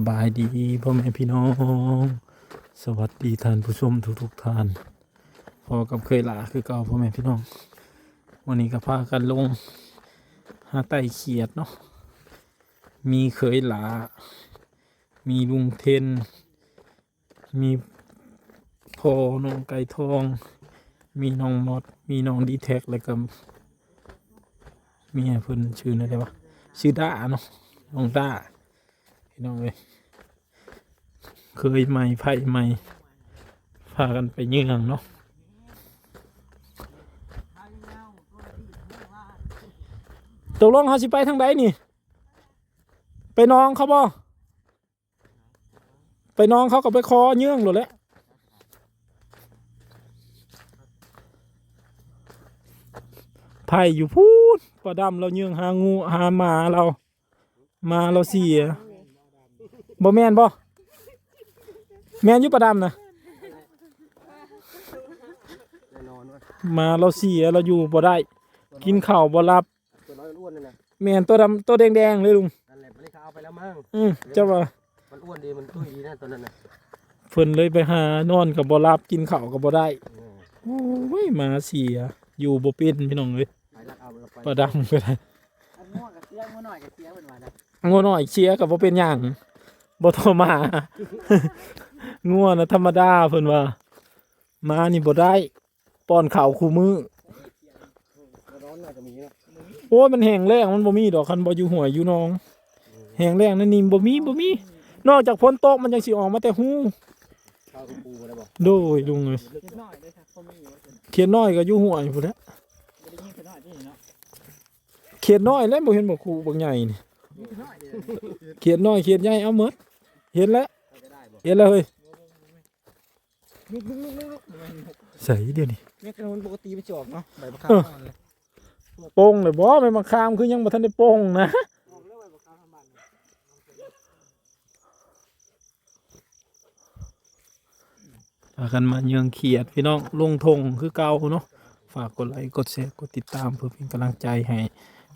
สบายดีพ่อแม่พี่น้อง สวัสดีท่านผู้ชมทุกทุกท่าน พอกับเคยหลาคือเก่าพ่อแม่พี่น้อง วันนี้ก็พากันลงหาไต่เขียดเนาะมีเคยหลา มีลุงเทน มีพอน้องไก่ทอง มีน้องมอดมีน้องดีแท็กแล้วก็มีเพิ่อนชื่ออะไรวะชื่อด้าเนาะน้องด้า พี่น้องเลยเคยใหม่ไผ่ใหม่พากันไปเยื่องเนาะตกลงเขาสิไปทางใดนี่ ไปน้องเขาบ่ไปน้องเขาก็ไปคอเยื่องหมดแล้วไผ่อยู่พูดประดำเราเยื่องหางูหาหมาเรา มาเราเสีย บ่แม่นบ่แม่นอยู่ประดำนะแน่นอนว่ามาเราเสียเราอยู่บ่ได้ กินข้าวบ่รับตัวน้อยมันอ้วนเลยนะแม่นตัวดำตัวแดงๆเลยลุงนั่นแหละไม่ได้เขาเอาไปแล้วมั้งอืมเจ้าว่ามันอ้วนดีมันตุ้ยดีนะตัวนั้นน่ะเพิ่นเลยไปหานอนกับบ่รับกินข้าวกับบ่ได้อืมโอ้ยมาเสียอยู่บ่เป็นพี่น้องเอ้ยไปรักเอาเราไปประดำก็ได้อันง่วงกับเสียงง่วงหน่อยกับเสียงเป็นว่าได้งัวน้อยเชียกับบ่เป็นหยัง บ่โทรมางัวนะธรรมดาเพิ่นว่า มานี่บ่ได้ป้อนข้าวคู่มื้อร้อนน่าจะมีนะโอ้ยมันแห้งแล้งมันบ่มีดอกคันบ่อยู่หัวยอยู่หนอง แห้งแล้งนั่นนี่บ่มีบ่มี นอกจากฝนตกมันจังสิออกมาแต่หูข้าวคุณปูมาได้บอกโดยลุงเอ้ยเล็กน้อยเลยครับพ่อมีอยู่ว่าเป็นเขียนน้อยก็อยู่หัวยพุ่นแหล้วไม่ได้ยินขนาดนี้เนาะเขียนน้อยแล้วบ่เห็นบ่ครูบางใหญ่นี่ยินขนาดนี้ เขียนน้อยเขียนใหญ่เอาหมดเห็นแล้วเอาไปได้บอกเห็นแล้วเฮ้ยลุกลุกลุกลุกลุกใส่เดี๋ยวนี้เนี่ยกระนุนปกติไปจอบเนาะใบมะขามอ่อนเลยโป่งเลยบ่ไม่มาคามคือยังบ่ทันได้โป่งนะออกแล้วใบมะขามทำบ้านพากันมาเยืองเขียดพี่น้องลงทงคือเก่าเนาะฝากกดไลค์กดแชร์กดติดตามเพื่อเป็นกำลังใจให้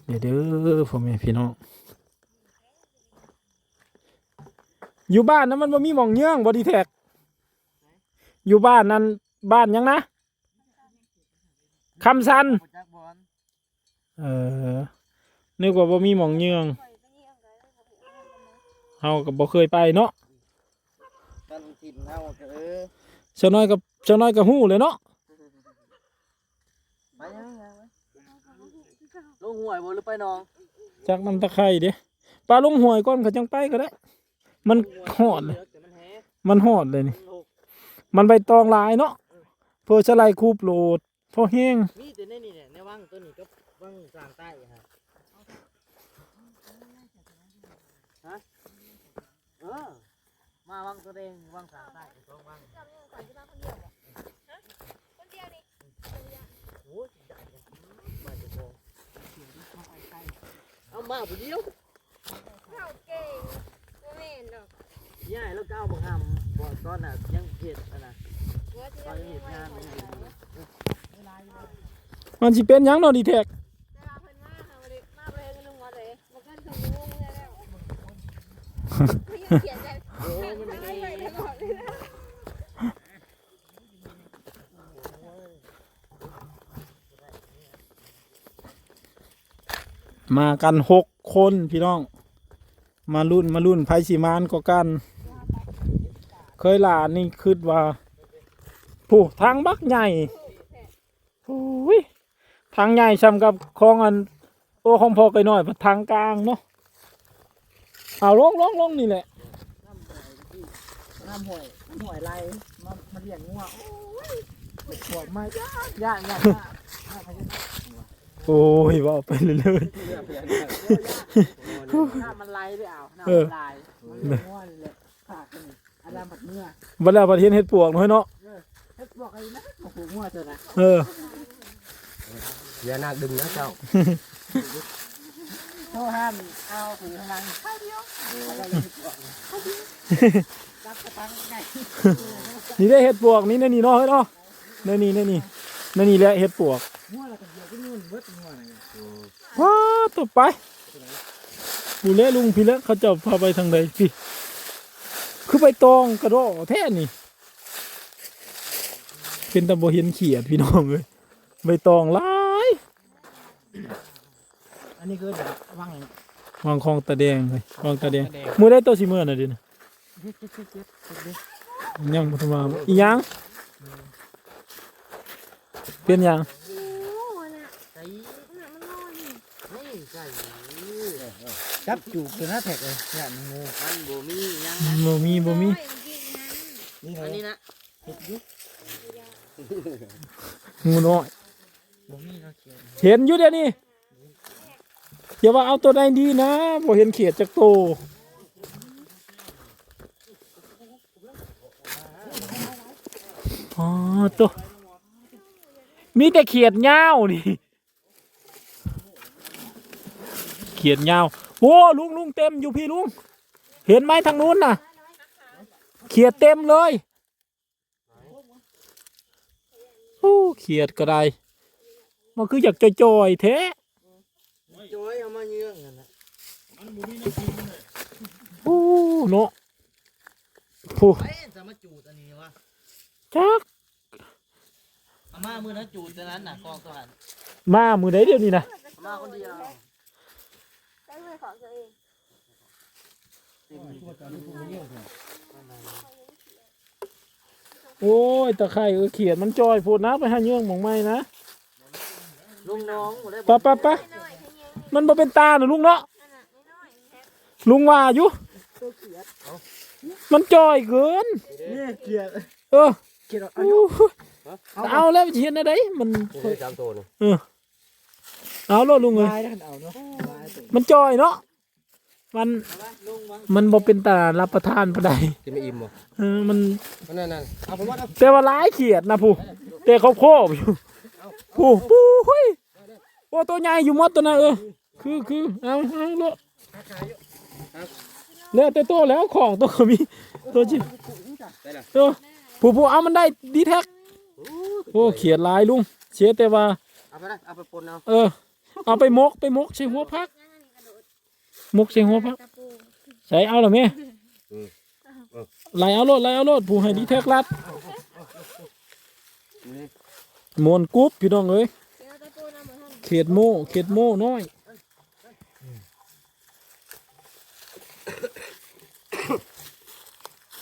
เดี๋ยวเด้อพ่อแม่พี่น้อง อยู่บ้านนั้นมันบ่มีหม่องเยืองบ่ดีแท็กอยู่บ้านนั้นบ้านหยังนะคำสันจักบอลเออนึกว่าบ่มีหม่องเยืองเฮาก็บ่เคยไปเนาะกันถิ่นเฮาก็เออเช้าน้อยกับเช้าน้อยกับฮู้เลยเนาะไปยังไงลงห่วยบ่หรือไปน้องจากน้ำตะไคร้เด้ปลาลงหวยก่อนเขาจังไปก็ได้ มันหอดเลยแต่มันแฮมันหอดเลยนี่ มันหกมันใบตองหลายเนาะเพื่อสไลด์คูบโหลดพอแห้งมีแต่ในนี่เนี่ยในวังตัวนี้ก็วังสร้างใต้ฮะฮะเออมาวังตัวเองวังสร้างใต้สองวังโอ้ยใหญ่เลยมาจะบอกเอามาผู้เดียวเขาเก่งบ่แม่นดอกใหญ่แล้วก็เอาบังหำบอกตอนน่ะยังเห็ดอะนะว่าสิตอนนี้เฮ็เห็ดงานไม่บ่ไงได้มันสิเป็นหยังเนาะดีแท็กเวลาเพิ่นมาหาบ่ได้มาบ่ได้กันลุงว่าเลยบ่กันถึงลุงเลยแล้วไม่ยังเขียนได้โอ้ยมันไม่ไม่ได้ได้ไปตลอดเลยนะมากันหกคนพี่น้อง มารุ่นมารุ่นไพสีมานก็กัน เคยหลานนี่คิดว่าผู้ทางบักใหญ่โอ้ยทางใหญ่ซ้ำกับคลองอัน โอ้ของพอไกลน้อยทางกลางเนาะเอาลงลงลงนี่แหละน้ำห่วยน้ำห่วยไรมามาเลี้ยงงัวโอ้ยปวดมายากยากยากโอ้ยว่าไปเรื่อยเลย นเนี่ยน้ำมันไหลด้วยเอาน้ำเออมันไหลมันเลี้ยงงัวเลยแหละฝากกันนี่อาดามบัดเมื่อๆวันแล้วประเทศเฮ็ดปวกน้อยเนาะเฮ็ดบอกไอ้นะโอ้โหงัวเจอนะเออพยานาคดึงนะเจ้าโทษห้ามเอาถือพลังข้าวเดียวเอาไปเลยบอกเลยข้าวเดียวรับกระตังไงนี่ได้เฮ็ดปวกนี่ในนี่เนาะเฮ้ยเนาะในนี่ในนี่ในนี่แหละเฮ็ดปวกงัวแล้วก็เดียวก็นู่นเบิดงัวอะไรเงี้ยว้าต่อไป ดูแลลุงพี่แล้วเขาจะพาไปทางใดพี่คือใบตองกระโดดแท้นี่ เป็นตะโบเห็นเขียดพี่น้องเลยใบตองหลายอันนี้คือแบบว่างไงวางคลองตะแดงเลยวางตะแดงมือได้ตัวสิมือน่ะดินะเฮ็ดเฮ็ดเฮ็ดเฮ็ดเฮ็ดดิยังบ่ทันมาอีหยังเป็นหยัง โอ้น่ะ ใส่ น่ะมันนอนอยู่ นี่ใส่ จับจูบตัวหน้าแท็กเลยเนี่ยมันงูมันบ่มียังบ่มีบ่มีโอ้ยจริงๆนะนี่อันนี้นะเฮ็ดอยุงูน้อยบ่มีเนาะเขียนเห็นอยู่เดี๋ยวนี้อย่าว่าเอาตัวใดดีนะบ่เห็นเขียดจักโตอ๋อตัวมีแต่เขียดยาวนี่เขียดยาว โอ้ลุงลุงเต็มอยู่พี่ลุง เห็นไหมทางนู้นน่ะ เขียดเต็มเลยโอ้เขียดก็ได้มันคืออยากจอยๆแท้จอยเอามาเยื่องนั่นน่ะโอ้เนาะผู้ไปจะมาจูดอันนี้วะจักเอามามือนะจูดตัวนั้นน่ะกองตัวนั้นมามือไหนเดียวนี้นะเอามาคนเดียว ใช้มือของตัวเองโอ้ยตะไคร่เออเขียดมันจอยพูดนะไปหาเยื่องหมองไม้นะลุงน้องบ่ได้ปะปะปะน้อยๆแค่เงี้ยมันบ่เป็นตาหนูลุงเนาะนั่นน่ะน้อยๆแค่ลุงว่าอยู่มันจอยเกินนี่เกียร์เออเกียร์อาโอ้ยุเอาแล้วจะเห็นอะไรมันนี่ได้สามตัวนี่ เอาโลดลุงเลยตายแล้วกันเอาเนาะตายตัวมันจอยเนาะมันลุงมั้งมันบ่เป็นตารับประทานปานใดกินไม่อิ่มบ่เออมันนั่นนั่นเอาผมว่าเอาแต่ว่าร้ายเขียดนะผู้แต่เขาโคบอยู่ผู้ผู้เฮ้ยโอ้ตัวใหญ่อยู่หมดตัวนั้นเออคือคือเอาเอาเลอะเลอะแต่ตัวแล้วของตัวก็มีตัวจิได้ละตัวผู้ผู้เอามันได้ดีแท็กโอ้เขียดลายลุงเสียแต่ว่าเอาไปได้เอาไปปนเอาเออ เอาไปมกไปมกใส่หัวพักนั่นนี่กระโดดมกใส่หัวพักตะปูใส่เอาละแม่ไล่เอาโลดไล่เอาโลดผู้ให้ดีแท็กรัดนี่มวนกรุ๊บพี่น้องเอ้ยเดี๋ยวตะปูนำมาท่านเขียดโม่เขียดโม่น้อย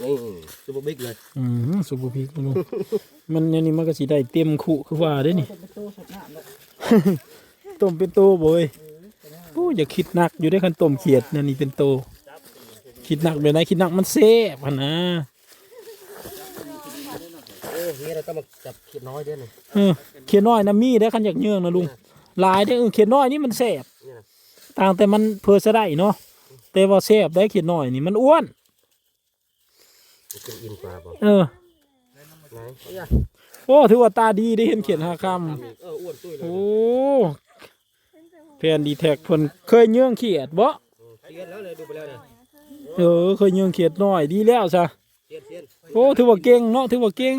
นี่ซูเปอร์บิ๊กเลย อืมสุภพีกลุงมันอันนี้มันก็สิได้เต็มคุคือว่าได้นี่เป็น ตัวสดน้ำเนาะต้มเป็นโตบ่เอ้ยโอ้อย่าคิดหนักอยู่ได้คันต้มเขียดเนี่ยนี่เป็นโต คิดหนักแบบไหนคิดหนักมันเซ่บหั่นนะเออนี่เราต้องมาจับเขียดน้อยเด้อนี่เออเขียดน้อยนะมีได้คันอยากเยื่องนะลุงหลายได้อเออเขียดน้อยนี่มันแซ่บนี่นะต่างแต่มันเพอซะได้เนาะแต่ว่าแซ่บได้เขียดน้อยนี่มันอ้วนมันกินอิ่มกว่าบ่เออไหนเอ้ยโอ้ถือว่าตาดีได้เห็นเขียดหาคำทำอีกเอออ้วนตุ้ยเลยโอ้ แฟนดีแท็กเพิ่นเคยเยื่องเขียดบ่เทียนแล้วเลยดูไปแล้วเนี่ยเออเคยเยื่องเขียดน้อยดีแล้วซะเทียนเทียนโอ้ถือว่าเก่งเนาะถือว่าเก่ง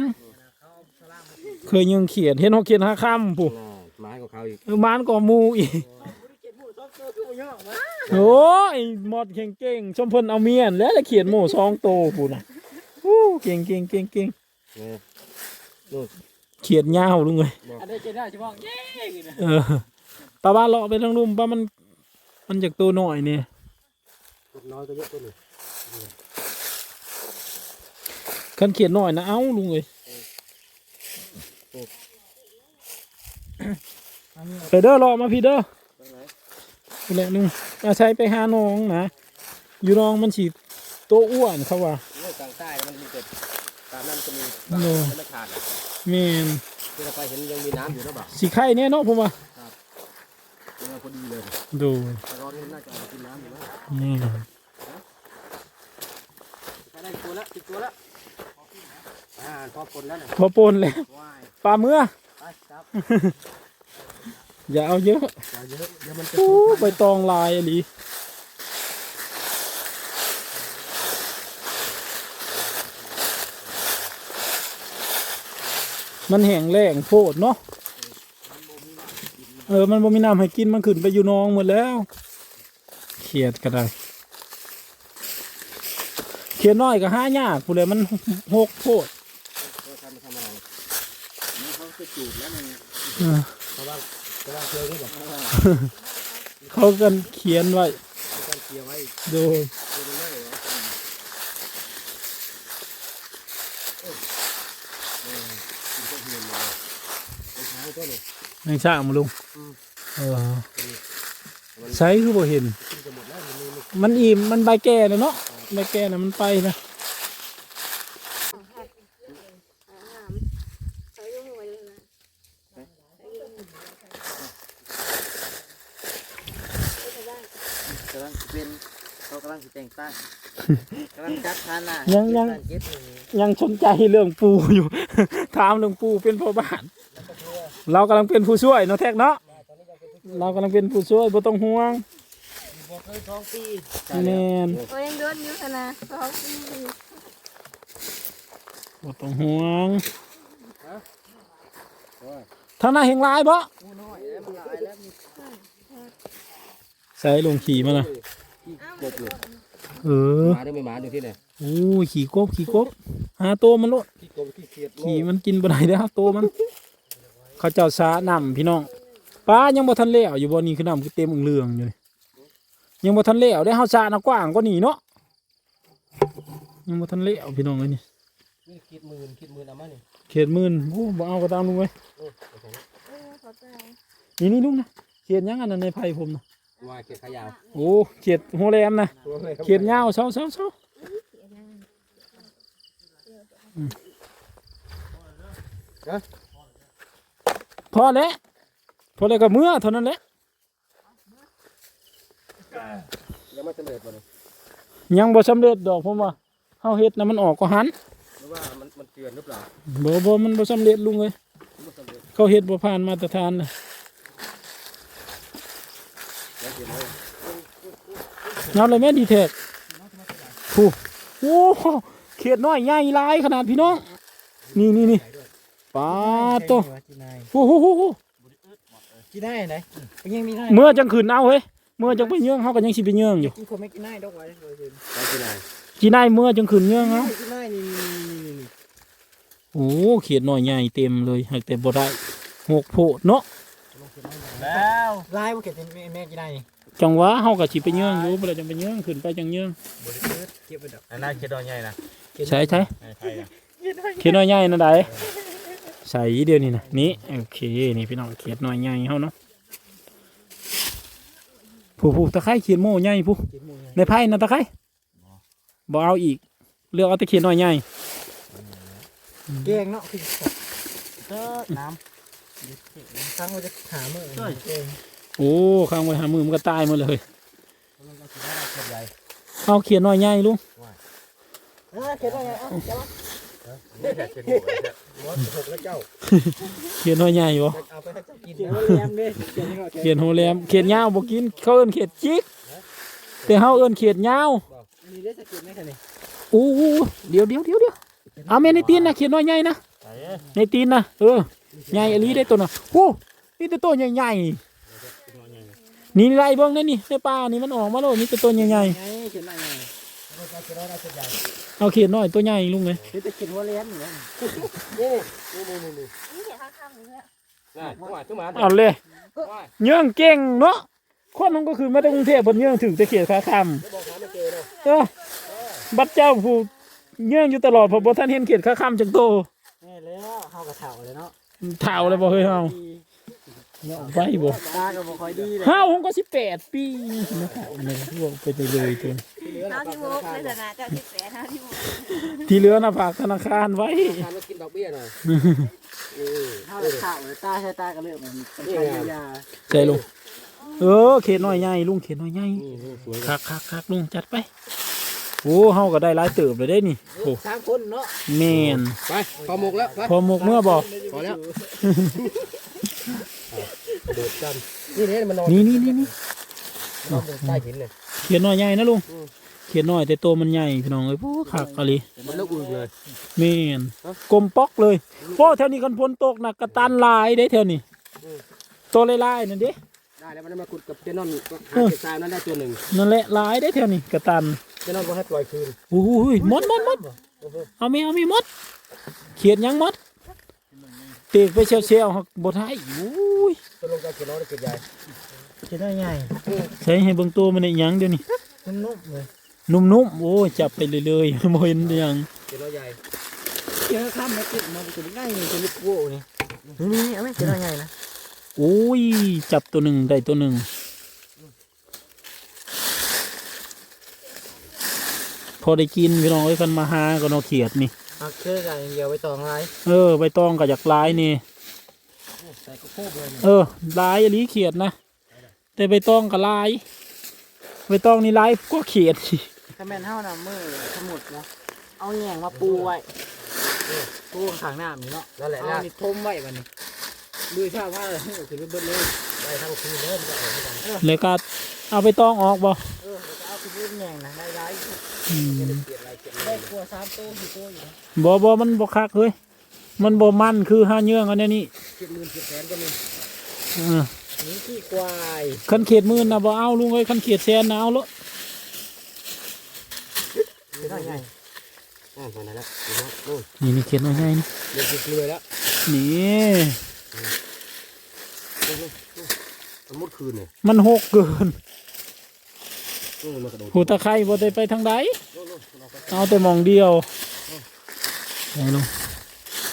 เคยยังเขียนเห็นเขาเขียนห้าคำปุ๊บน่ะไม้ของเขาอีกมานก็หมูอีกโอ้ยหมดเก่งเก่งๆชมเพิ่นเอาเมียนแล้วแล้วเขียนหมูสองโตปุ๊น่ะโอ้เก่งเก่งเก่งเก่งนี่เขียนยาวลุงเลยอันนี้จะได้เฉพาะเย้กินนะเออ ปลาบ้านเลาะไปทางลุ่มปลามัน มันจากตัวหน่อยเนี่ยตัวน้อยก็เยอะตัวหนึ่งคันเขียนหน่อยนะเอ้าลุงเลยไปเด้อรอมาพี่เด้อนี่แหละลุงอาใช้ไปหาน้องนะอยู่น้องมันฉีดตัวอ้วนเขาว่าโลกกลางใต้มันมีแต่ตามนั้นจะมีโน่ไม่ขาดอะเมนที่เราไปเห็นยังมีน้ำอยู่นะบ่าสีไข่เนี่ยเนาะผมว่า เออพอดีเลยดูแต่ร้อนนี่น่าจะเอาไปกินน้ำอยู่นะนี่ไปได้ตัวละติดตัวละอ่าพอปนแล้วเนี่ยมาปนเลยว้ายปลาเมื่อไปครับอย่าเอาเยอะอย่าเยอะเดี๋ยวมันจะโอ้ใบตองลายอะลีมันแห้งแล้งโพดเนาะ เออ มันบ่มีน้ำให้กิน มันขึ้นไปอยู่หนองหมดแล้ว เขียดก็ได้ เขียนน้อยก็หายากผู้เลยมันหกโพดเขาทำมาทำอะไรนี่เขาจะจูบแล้วมันเออเขาว่าเขาว่าเคยได้บอกเขากันเขียนไว้เขาการเคลียร์ไว้โดยเคลียร์ไว้เลยเหรออืมเออกินก็เหียนเลยไอ้ช้างตัวนี้ยังสร้างมาลุงอืม เออใช้คือบ่เห็นกินจะหมดแล้วมันมีมันมันอิ่มมันใบแก่แล้วเนาะใบแก่น่ะมันไปนะใส่ยุ่งไว้เลยนะใส่ยุ่งกำลังสิเป็นเขากำลังสิแต่งตั้งกำลังจัดทานน่ะยังยังเก็บอยู่นี่ยังสนใจเรื่องปูอยู่ ถามเรื่องปูเป็นพ่อบ้าน เรากำลังเป็นผู้ช่วยเนาะแท็กเนาะ เรากำลังเป็นผู้ช่วยบ่ต้องห่วงบ่เคยท้องปีแม่นโอ้ยยังเดินอยู่ขนาดสองปีบ่ต้องห่วงโอ้ยทางหน้าเฮงหลายบ่ผู้น้อยแล้วมันหลายแล้วมีใส่ลงขี่มานะที่กบเลยเออหมาได้ไม่หมาดูที่ไหนโอ้ยขี่กบขี่กบหาโตมันโลดที่กบที่เขียดโลขี่มันกินบ่ได้เด้อโตมัน เขาเจ้าสาน้ำพี่น้อง ป้ายังบ่ทันแล้วอยู่บ่นี่คือน้ำคือเต็มอึ่งเรืองอยู่นี่ยังบ่ทันแล้วได้เฮาสาน้ากว้างกว่านี้เนาะยังบ่ทันแล้วพี่น้องเอ้ยนี่นี่คิดหมื่นคิดหมื่นเอามานี่เขตหมื่นโอ้บ่เอาก็ตามลุงไว้ยโอ้ยเอาของเออขอใจนี่นี่ลุงนะเขตยังอันนั้นในไผ่ผมนะว่าเขียดขายาวโอ้เขตโฮแลมนะเขตยาวเซาเซาเซาพอแล้ว พอแล้วก็เมื่อเท่านั้นแหละยังไม่เสร็จบ่เลยยังบ่สำเร็จดอกผมว่าเฮาเฮ็ดนะมันออกก็หันหรือว่ามันมันเกลือนหรือเปล่าบ่บ่มันบ่สำเร็จลุงเอ้ยไม่สำเร็จเขาเฮ็ดบ่ผ่านมาตรฐานเลยแล้วเขียนไว้เอาเลยแม่ดีแท็กผู้โอ้เขตน้อยใหญ่หลายขนาดพี่น้อง นี่นี่นี่ปาดโตกินได้โอ้โหโหโห กินได้ไหนไปยังมีได้เมื่อจังขืนเอาเฮ้ยเมื่อจังไปเยื่องเขาก็ยังสิไปเยื่องอยู่กินคนไม่กินได้ดอกไว้โดยเฉยแล้วที่ไหนจีนายเมื่อจังขืนเยื่องเอากินได้นี่นี่นี่นี่โอ้เขียนหน่อยใหญ่เต็มเลยหากแต่บ่ได้หกโพดเนาะแล้วลายบ่เก็บเป็นแม่กินได้นี่จังหวะเฮาก็สิไปเยื่องอยู่บ่ได้จังไปเยื่องขึ้นไปจังเยื่องเก็บไปดอกอันนั้นเขียดดอกใหญ่นะใช่ใช่ใช่อะเขียนหน่อยใหญ่นั่นได้ ใส่เดียวนี่นะนี่โอเคนี่พี่น้องเขียนหน่อยใหญ่เฮาเนาะผู้ผู้ตะไคร้เขียนโม่ใหญ่ผู้กินหมูในไพ่นะตะไคร้บ่เอาอีกเลือกเอาแตะเขียนหน่อยใหญ่แกงเนาะคือเออน้ำทั้งว่าจะหามื้อแกงโอ้ข้างไว้หามือมันก็ตายหมดเลยเราคิดว่าเราเขียดใหญ่เอาเขียนหน่อยใหญ่ลุงเออ เก็บได้ไงเอ้าเจ้านี่แค่เขียดหัวเนี่ยหัวหกแล้วเจ้าเขียนหน่อยใหญ่บ่เอาไปให้เจ้ากินเก็บนะไว้เลี้ยงดิเก็บไว้ก่อนเขียนโฮแลมเขียนยาวบ่กินเขาเอิ้นเขียนจิก แต่เฮาเอิ้นเขียนยาวอันนี้ได้สกินไหมคะนี่อู้อู้เดี๋ยวเดี๋ยวเดี๋ยวเดี๋ยวเอาแม่ในตีนนะเขียนหน่อยใหญ่นะในตีนนะเออใหญ่อลีได้ตัวน่ะโอ้นี่แต่ตัวใหญ่ใหญ่นี่ไรเบิ่งนั่นนี่ในป่านี่มันออกมาแล้วนี่แต่ตัวใหญ่ไงเขียนได้ไง เราเขียดได้เราเขียดใหญ่ๆเอาเขียนน้อยตัวใหญ่ลุงเลยนี่จะเขียนหัวเลี้ยงอยู่แล้วนี่นี่นี่นี่นี่นี่เห็นข้างๆเลยน่ะทุกวันทุกวันเอาเลยว่าเยื่องเก่งเนาะคนมันก็คือมาจากกรุงเทพเพิ่นเยื่องถึงแต่เขียนขาคำจะบอกหาไม่เจอเนาะเออบัดเจ้าผู้เยื่องอยู่ตลอดเพอบ่ท่านเห็นเขียนขาคำจังโตนี่แล้วเฮากระเถาเลยเนาะเท่าเลยบ่เฮ้ยเฮา เนาะไปบ่ตาก็บ่ค่อยดีเลยเฮาผมก็18ปีนะเท่าเลยพวกไปเลยตัวน้าที่โมกในฐานะเจ้าที่แปดน้าที่โมกที่เหลือน่ะฝากธนาคารไว้ทานแล้วกินดอกเบี้ยหน่อยนี่เฮากระเถาเลยตาใช้ตาก็เลือกมันเป็นการยาใจลุงเออเขตน้อยใหญ่ลุงเขตน้อยใหญ่นี่นี่สวยคักคักคักลุงจัดไปโอ้เฮาก็ได้หลายเติบเลยได้นี่โอ้สามคนเนาะแม่นไปพอหมกแล้วไปพอหมกเมื่อบ่พอแล้ว โดดกันนี่เนี่ยมันนอนนี่นี่นี่นี่นอนบนใต้หินเลยเขียนน้อยใหญ่นะลุงเขียนน้อยแต่โตวมันใหญ่พี่น้องเอ้ยโอ้คักอะไรมันลุกอึเลยแม่นกลมป๊อกเลยโอ้แถวนี้กันฝนตกหนักกระตันหลายเด้แถวนี้ตัวลายๆนั่นเด้ได้แล้วมันมาขุดกับเจนอนหาเศษทรายนั้นได้ตัวหนึ่งนั่นแหละหลายได้แถวนี้กระตันเจนอนก็ให้ปล่อยคืนโอ้ยมดมดมดเอามีเอามีมด เขียดยังมดเตกไปเชียวเชียวหักบทให้โอ้ย ตัวลงการเจนอนได้เกิดใหญ่จะได้ไงใช้ให้เบิ่งตัวมันได้หยังเดี๋ยวนี้นุ่มๆเลยนุ่มๆโอ้ยจับไปเรื่อยๆบ่เห็นหยังเจนอนใหญ่เจอข้ามมาติดมันจะได้ง่ายนี่จะลึกโว้นี่นี่นี่เอาไหมจะได้ไงนะโอ้ยจับตัวหนึ่งได้ตัวหนึ่งพอได้กินพี่น้องเอ้ยกันมาหาก็นเอาเขียดนี่เอาเชื่อกันอย่างเดียวไว้ต่อไงเออใบตองกับจากลายนี่ ใส่กระโปงเลยเออลายอลีเขียดนะ แต่ใบตองกับลายใบตองนี่ลายก็เขียดอีกถ้าแม่นเท่าน่ะมือสมุดนะเอาแหง่งมาปูไว้ปูข้างหน้านี่เนาะนั่นแหละเอานะนี่ทมไว้บัดนี้ดูชาว่าเลยให้ถือเบิดเลยได้ทั้งคืนเริ่มจะออกให้กันแล้วก็เอาใบตองออกบ่เออแล้วก็เอาคือแหง่งนะได้ได้อืมเปลี่ยนอะไรเปลี่ยนได้กลัวสามตัวสี่ตัวอยู่นะบ่บ่มันบ่คักเฮ้ย มันบ่มันคือห้าเยื่องอันนี้นี่เจ็ดหมื่นเจ็ดแสนก็มีเออนี่ขี้ควายคันเขียดหมื่นนะบ่เอาลุงเอ้ยคันเขียดแสนนะเอาละจะได้ไงอ่าตอนนั้นแล้วดูนะนู่นนี่นี่เขียดน้อยใหญ่นี่เดือดเกลือแล้วนี่มันมุดคืนเนี่ยมันหกเกินนู่นมันกระโดดหูตะไคร้บ่ได้ไปทางใดนู่นนู่นเราก็เอาแต่หมองเดียวไหนลุง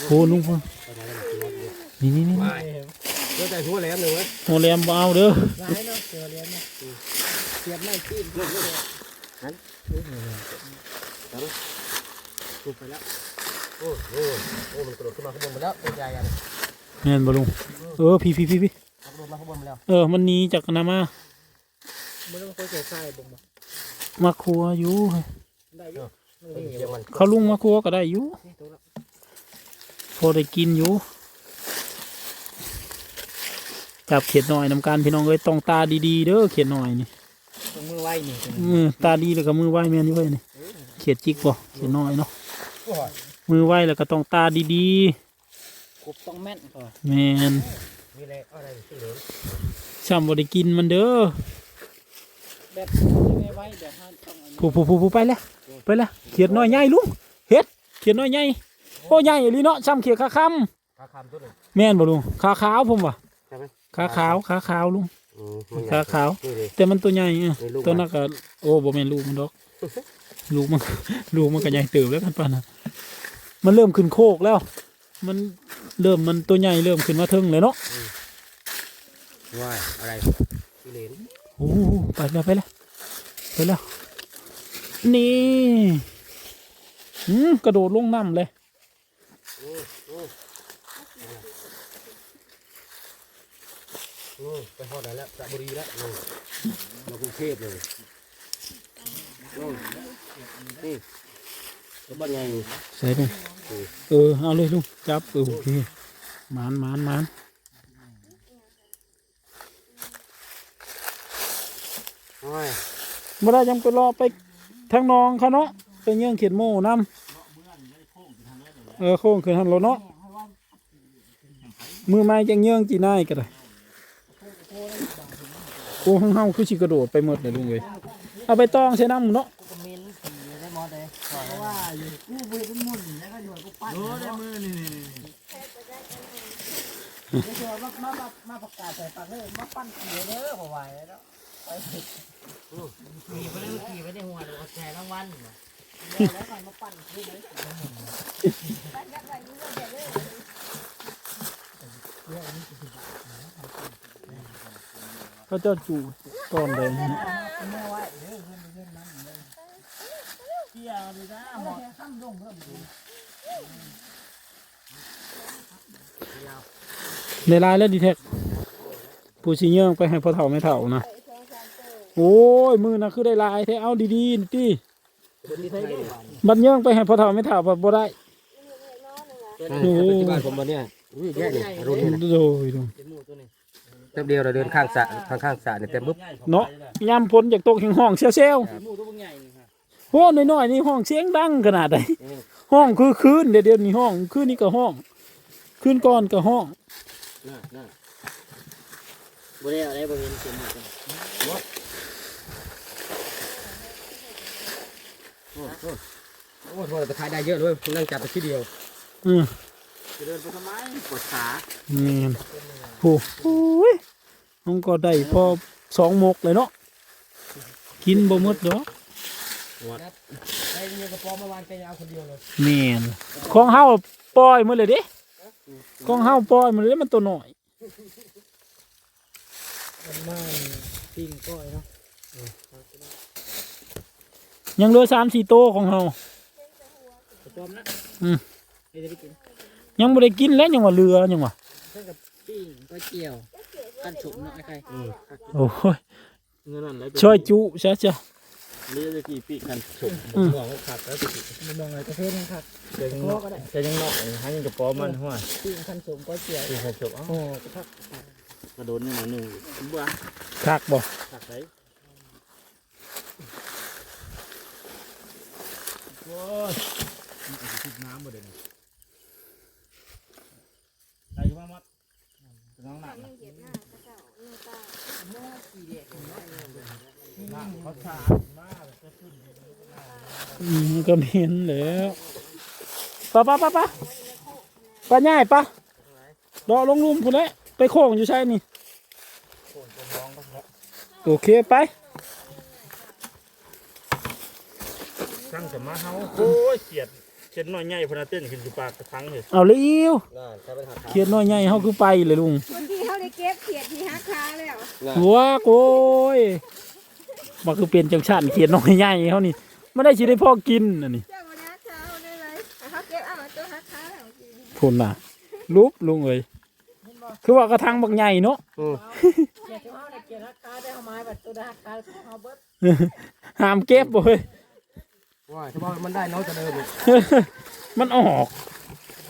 โหลุงพ่อไปไหนแล้วมันเดียวนี่นี่นี่ไม่เลือดใจหัวแหลมเลยเว้ยโหแหลมบ่เอาเด้อร้ายเนาะเสือเลี้ยงเนาะเสียบไม่ขึ้นถูกไปแล้วโอ้โหโอ้มันกระโดดขึ้นมาข้างบนมาแล้วตัวใหญ่อะแม่นบ่ลุงเออพี่พี่พี่พี่กระโดดมาข้างบนมาแล้วเออมันหนีจากนามามันต้องค่อยใส่บ่งบ่มาครัวอยู่ได้อยู่เดี๋ยวมันเขาลุงมาครัวก็ได้อยู่นี่ตัวละ พอได้กินอยู่จับเขียดหน่อยนำการพี่น้องเอ้ยต้องตาดีๆเด้อเขียดหน่อยนี่ตรงมือไว้นี่ตัวนี้มือตาดีแล้วก็มือไหวแม่นอยู่เว้ยนี่เขียดจิกบ่เขียดน้อยเนาะโอ้ยมือไหวแล้วก็ต้องตาดีกบต้องแม่นก่อนๆแม่นมีอะไรอะไรที่เหลือช่ำบ่ได้กินมันเด้อแบบไม่ไว้แบบห้ามต้องอันนี้ผู้ผู้ผู้ผู้ไปแล้วไปแล้วเขียดน้อยใหญ่ลุงเฮ็ดเขียดน้อยใหญ่ โอ้ใหญ่อีหลีเนาะช่ำเขียดขาคขาคำตัวหนึ่งำแม่นบ่ลุงขาขาวผมว่ะใช่ไหมขาขาวขาขาวลุง อืมมันใหญ่ขาขาว นี่เลย แต่มันตัวใหญ่เออนี่ลูกตัวมันนั้นก็โอ้บ่แม่นลูกมันดอก ลูกมัน ลูกมันก็ใหญ่เติบแล้วกันป่านน่ะมันเริ่มขึ้นโคกแล้ว มันเริ่มมันตัวใหญ่เริ่มขึ้นมาเทิงเลยเนาะว่าอะไรที่เหลือโอ้โหไปแล้วไปแล้วไปแล้วนี่อืมกระโดดลงน้ำเลยโอ้โอ้โอ้ ไปฮอดไหนแล้วสระบุรีแล้วนู่นมากรุงเทพเลยนู่นนี่ตัวบ้านใหญ่นี่ใส่ไปเออเอาเลยลุงจับเออโอเคมานมานมานโอ้ยบ่ได้ยังไปรอไปทางนองเขาเนาะไปเยื่องเขียนโม่น้ำ เออโค้งขึ้นหันรถเนาะมือไม้จังเยื่องจีน่ายก็ได้โอ้ห้องเฮาคือสิกระโดดไปหมดเลยลุงเว้ยเอาไปตองใช้น้ำเนาะกูก็เมนสีได้หมดเลยเพราะว่าอยู่กูบริเป็นมุ่นแล้วก็อยู่กูปั้นโอ้ได้มือนี่นี่นี่เดี๋ยวมามามามาประกาศใส่ปากเลยมาปั้นขี่ไหวแล้วไปขี่ไปเลยขี่ไปในหัวเดี๋ยวแชร์รางวัล แล้วไปมาปั้นขี่เลยบ้านยักษ์ใหญ่นี่ก็เจ้าจูตอนเดินเนนั้นเลยเที่ยวดีนะในลายแล้วดีแท็กปูชิเยื่อไปให้พ่อเฒ่าไม่เฒ่านะ โอ้ย มือนะคือได้ลายแท้เอาดีๆนี่ บัดเยื่องไปให้พ่อเฒ่าไม่เฒ่าบ่บ่ได้นี่เล็กน้อยหนึ่งอะนี่เป็นที่บ้านผมมาเนี่ยอุ้ยแย่เนี่ยรุ่นนี้นะโดยดูแป๊บเดียวเราเดินข้างสระข้างข้างสระเนี่ยเต็มปุ๊บเนาะยามพ้นจากโต๊ะแห่งห้องเซลหมูตัวใหญ่นี่ค่ะๆโอ้น้อยๆนี่ห้องเสียงดังขนาดใดห้องคือคืนเดี๋ยวเดี๋ยวนี้ห้องคืนนี้ก็ห้องคืนก่อนก็ห้องน่ะน่ะบบ่ได้อะไรบ่เห็นเต็มหมดเลย โอ้โหโอ้โหเราไปขายได้เยอะเลยนั่งจับไปที่เดียว อืมจะเดินไปทำไมปวดขาแม่นผู้โอ้ยน้องก็ได้พอสองหมกเลยเนาะกินบ่หมดดอกไอ้เงินกระป๋อมเมื่อวานแกยังเอาคนเดียวเลยแม่ของเฮาปล่อยหมดเลยด้ของเฮาปล่อยหมดเลยมันตัวหน้อยมันมาปิ้งก้อยเนาะ ยังเหลือ3 4โตวของเฮากระป๋อมนะอืมเฮ้ยจะได้กินยังบ่ได้กินแล้วยังว่าเหลือยังว่าเท่ากับปิ้งก้อยเจียวกันฉุกเนาะไอ้ใครโอ้ยเงินนั่นไหนช่วยจุซะจ้ะเรียกจะกี่ปีกันฉกอืมหัวเขาขัดแล้วสิมันมองอะไรประเภทนึงครับจะยังนอกจะยังนอกให้ยังกระป๋อมันหัวปิ้งกันฉุกก้อยเจียวที่ขัดฉกเอ้าโอ้กระทักกระโดดนี่หน่อยหนึ่งบ้าคักบ่ขัดไหน โอ้ยติดน้ำหมดเลยได้ยังมั้งน้องหนักทำเก็บหน้าพระเจ้าเนื้อตาเขาชาอืมก็เห็นแล้วปะปะปะปะปะง่ายปะดอลงลุ่มพุ่นแหละไปโค้งอยู่ใช่นี่โอเคไป สั่งจะมาเฮาโอ้ยเขียดเขียดน้อยใหญ่พนันเต้นขึ้นอยู่ปากกระทังเลยเอาเลยอิวน่าใช้ไปหาเขียดน้อยใหญ่เฮาคือไปเลยลุงวันที่เขาได้เก็บเขียดที่ฮักคาแล้วหัวโกยมันคือเป็นจังชันเขียดน้อยใหญ่เฮานี่ไม่ได้สิได้พ่อกินอันนี้เจ้าวันฮักคาเอาได้เลยเขาเก็บเอามาตัวฮักคาแล้วพุ่นน่ะรูปลุงเอ้ยคือว่ากระทังบักใหญ่เนาะเกียเขาได้เกียร์ราคาได้เอาไม้แบบตัวได้ราคาเอาเบิดห้ามเก็บบ่เฮ้ย ว่าถ้าว่ามันได้น้อยกว่าเดิมเลยมันออก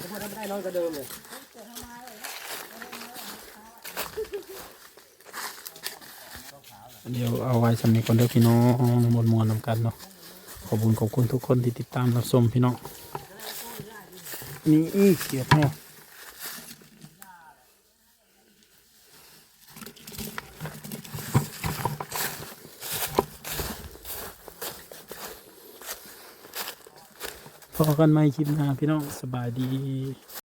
ถ้ามันได้น้อยกว่าเดิมเลยเดี๋ยวเอาไว้สำนีก่อนเด้อพี่น้องมวลมวลนำกันเนาะขอบคุณขอบคุณทุกคนที่ติดตามรับชมพี่น้องนี่อีเกียดเนาะ พอกันใหม่คลิปหน้าพี่น้องสบายดี